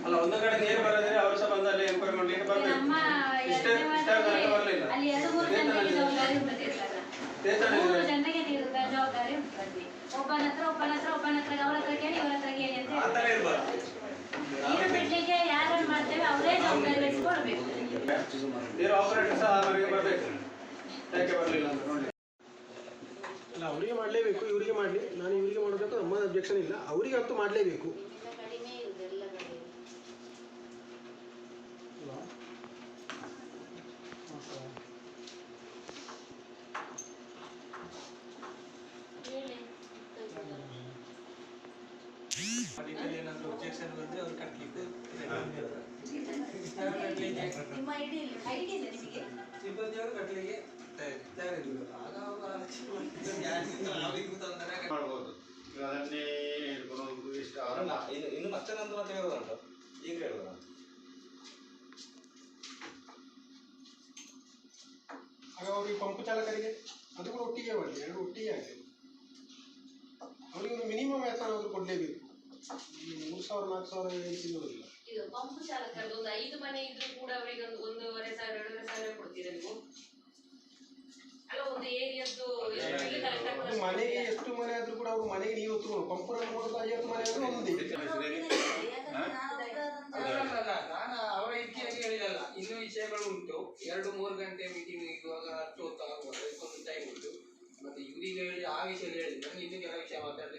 ಅಲ್ಲ ಒಂದು ಕಡೆ ನೀರು ಬರದ್ರೆ ಅವ್ರು ಬಂದು ಅಲ್ಲಿ ಎಂಕ್ವೈರಿ ಮಾಡ್ಲಿಕ್ಕೆ ಬರ್ಬೇಕು ಹತ್ರ ಕೇಳಿ ಇವರ ಹತ್ರ ಕೇಳಿ ಅಂತ ಅವರೇ ಜವಾಬ್ದಾರಿ ಬರಬೇಕು. ಯಾಕೆ ಬರಲಿಲ್ಲ ಅಲ್ಲ ಅವರಿಗೆ ಮಾಡಲೇಬೇಕು ಇವರಿಗೆ ಮಾಡಲಿ. ನಾನು ಇವರಿಗೆ ಮಾಡಬೇಕು ನಮ್ಮ ಅಬ್ಜೆಕ್ಷನ್ ಇಲ್ಲ. ಅವರಿಗೆ ಅಂತೂ ಮಾಡಲೇಬೇಕು. ನಿಮ್ಮ ಐಡಿ ಇಲ್ಲ. ಐಡಿ ನಿಮಗೆ? ತಯಾರಿ ತಯಾರಿದ್ರು ಆಗ ಅವರು ಆಲೋಚನೆ ಮಾಡಿದ್ರು, ಯಾರಿಗೂ ಅವರಿಗೂ ತೊಂದರೆ ಆಗ- ಮಾಡ್ಬೋದು. ಅದನ್ನೇ ಹಿಡ್ಕೊಂಡು ಇಷ್ಟು ಅವರನ್ನ ಇನ್ನು ಇನ್ನು ಮತ್ತೆ ನಂತರ ಮತ್ತೆ ಹೇಳೋದುಂಟು ಈಗ ಹೇಳುವ ಆಗ ಅವರಿಗೆ ಪಂಪ್ ಚಾಲಕರಿಗೆ ಅದು ಕೂಡ ಒಟ್ಟಿಗೆ ಬರಲಿ ಎರಡು ಒಟ್ಟಿಗೆ ಆಗಲಿ ಅವರಿಗೆ ಒಂದು ಮಿನಿಮಮ್ ವೇತನ ಅವರು ಕೊಡಲೇಬೇಕು. ಈ ಮೂರು ಸಾವಿರ ನಾಲ್ಕು ಸಾವಿರ ಏನು ಸಿಗೋದಿಲ್ಲ. ಇದು ಪಂಪ್ ಚಾಲಕರದ್ದು ಒಂದು ಐದು ಮನೆ ಇದ್ರೂ ಕೂಡ ಅವರಿಗೆ ಒಂದು ಮತ್ತೆ ಮನೆಗೆ ಎಷ್ಟು ಮನೆ ಆದ್ರೂ ಕೂಡ ಅವ್ರು ಮನೆಗೆ ನೀರು ತಗೊಂಡು ಪಂಪುರಲ್ಲಿ ನೋಡ್ತಾ ಇವತ್ತು ಮನೆ ಆದ್ರೂ ಒಂದೇ? ಅಲ್ಲ ನಾನು ಅವರ ಇಚ್ಛೆಯಾಗಿ ಹೇಳಿದಲ್ಲ ಇನ್ನೂ ವಿಷಯಗಳು ಉಂಟು ಎರಡು ಮೂರು ಗಂಟೆ ಮೀಟಿಂಗ್ ಇರುವಾಗ ಅಷ್ಟು ಹೊತ್ತಾಗಬಹುದು ಟೈಮ್ ಉಂಟು. ಮತ್ತೆ ಇವ್ರಿಗೆ ಹೇಳಿ ಆ ವಿಷಯದಲ್ಲಿ ಹೇಳಿದ್ರೆ ನಾನು ಇನ್ನೂ ಕೆಲವು ವಿಷಯ ಮಾತಾಡಲಿಕ್ಕೆ